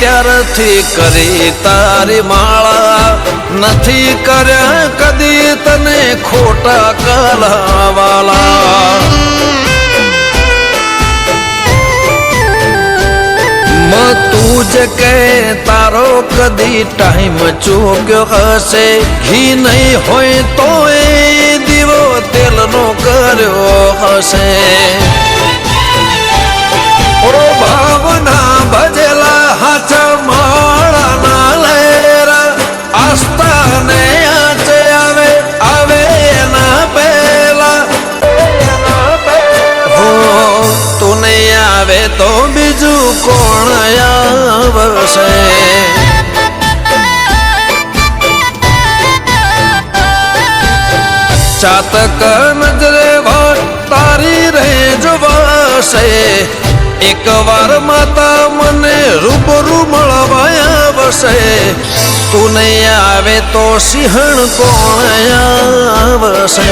ત્યારથી કરી તારી માળા નથી કર્યા કદી તને ખોટા કલાવાલા તું જ કે તારો કદી ટાઈમ ચૂક્યો હશે, ઘી નહીં હોય તો એ દીવો તેલનો કર્યો હશે. આવે તો બીજું કોણ આવશે? ચાતક નજરે વાટ તારી રહે જવાશે. એક વાર માતા મને રૂબરૂ મળવાયા આવશે. તું નહીં આવે તો સિંહણ કોણ આવશે?